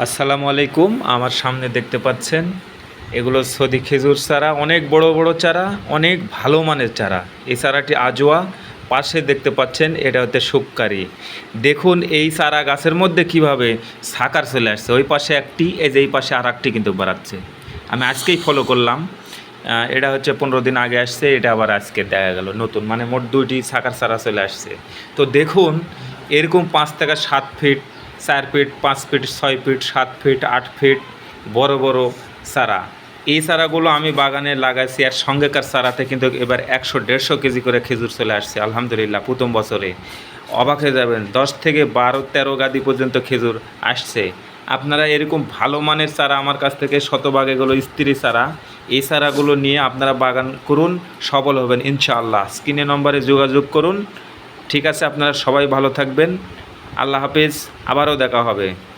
আসসালামু আলাইকুম। আমার সামনে দেখতে পাচ্ছেন, এগুলো সদি খেজুর চারা, অনেক বড় বড় চারা, অনেক ভালো মানের চারা। এই চারাটি আজোয়া, পাশে দেখতে পাচ্ছেন, এটা হচ্ছে শুক্কারি দেখুন, এই চারা গাছের মধ্যে কীভাবে সাকার চলে আসছে। ওই পাশে একটি, এই যে এই পাশে আর একটি কিন্তু বাড়াচ্ছে। আমি আজকেই ফলো করলাম। এটা হচ্ছে পনেরো দিন আগে আসছে, এটা আবার আজকে দেখা গেল নতুন। মানে মোট দুইটি সাকার চারা চলে আসছে। তো দেখুন, এরকম পাঁচ থেকে সাত ফিট চার ফিট, পাঁচ ফিট, ছয় ফিট, সাত ফিট, আট ফিট, বড় বড় চারা। এই চারাগুলো আমি বাগানে লাগাইছি আর সঙ্গেকার চারাতে কিন্তু এবার একশো দেড়শো কেজি করে খেজুর চলে আসছে, আলহামদুলিল্লাহ, প্রথম বছরে। অবাক হয়ে যাবেন, দশ থেকে বারো, তেরো গাদি পর্যন্ত খেজুর আসছে। আপনারা এরকম ভালো মানের চারা আমার কাছ থেকে শতভাগ এগুলো স্ত্রী চারা। এই চারাগুলো নিয়ে আপনারা বাগান করুন, সফল হবেন ইনশাআল্লাহ। স্ক্রিনে নম্বরে যোগাযোগ করুন। ঠিক আছে, আপনারা সবাই ভালো থাকবেন। আল্লাহ হাফিজ আবারও দেখা হবে।